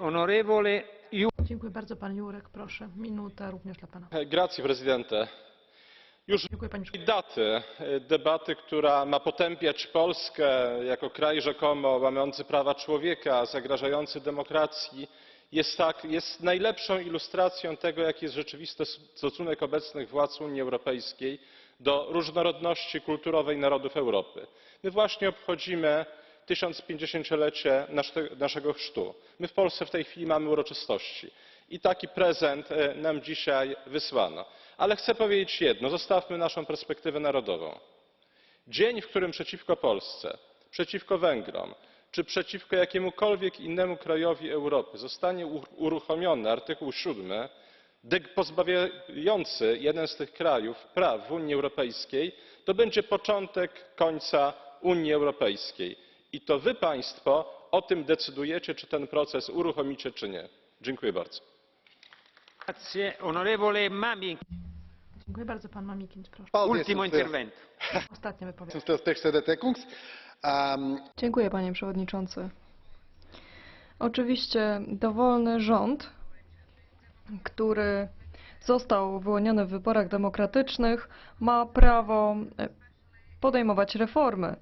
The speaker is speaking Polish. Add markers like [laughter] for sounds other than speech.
Onorevole Ju- Dziękuję bardzo. Pan Jurek, proszę. Minuta również dla pana. Grazie Presidente. Już Dziękuję Panie i daty e, debaty, która ma potępiać Polskę jako kraj rzekomo łamiący prawa człowieka, zagrażający demokracji, jest, tak, jest najlepszą ilustracją tego, jaki jest rzeczywisty stosunek obecnych władz Unii Europejskiej do różnorodności kulturowej narodów Europy. My właśnie obchodzimy 1050-lecie nasze- naszego chrztu. My w Polsce w tej chwili mamy uroczystości i taki prezent e, nam dzisiaj wysłano. Ale chcę powiedzieć jedno, zostawmy naszą perspektywę narodową. Dzień, w którym przeciwko Polsce, przeciwko Węgrom czy przeciwko jakiemukolwiek innemu krajowi Europy zostanie uruchomiony artykuł 7 dek- pozbawiający jeden z tych krajów praw w Unii Europejskiej, to będzie początek końca Unii Europejskiej. I to wy Państwo o tym decydujecie, czy ten proces uruchomicie, czy nie. Dziękuję bardzo. Grazie. Onorevole Mamik, Dziękuję bardzo. Pan Mamikins, proszę. Ultimo intervento. [laughs] Ostatnie wypowiedź. Dziękuję, panie przewodniczący. Oczywiście dowolny rząd, który został wyłoniony w wyborach demokratycznych, ma prawo e, podejmować reformy.